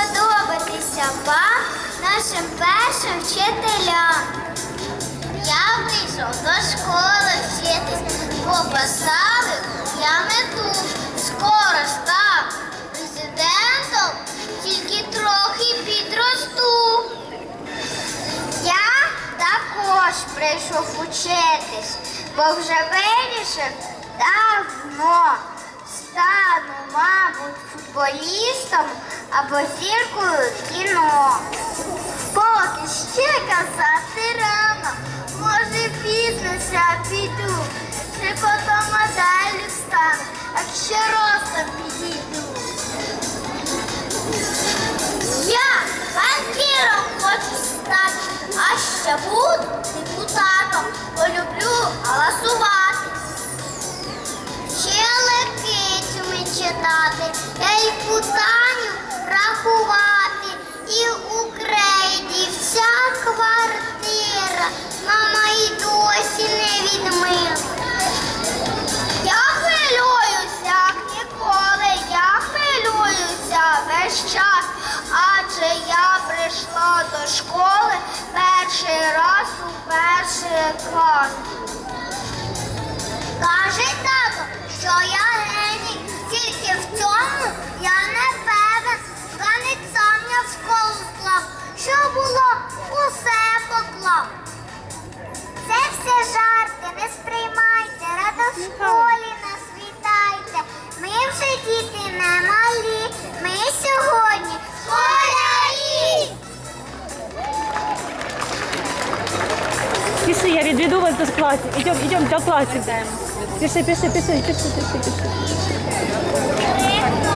сподобатися вам, нашим першим вчителям. Я вийшов до школи вчитись, бо поставив я мету. Скоро став президентом, тільки трохи підросту. Я також прийшов учитись, бо вже вирішив мабуть, лісом, або зіркою кіно. Поки ще казати рано, може пізно ся піду, чи фотомоделлю до школи перший раз у перший клас. Каже тато, що я геній, тільки в цьому я не певен. Ганець сам я в школу склав, що було, усе поклав. Це все жарти, не сприймайте, рада в пиши, я відведу вас до класу. Идем, ідем, до класу. Пиши, пиши, пиши, пиши, пиши, пиши.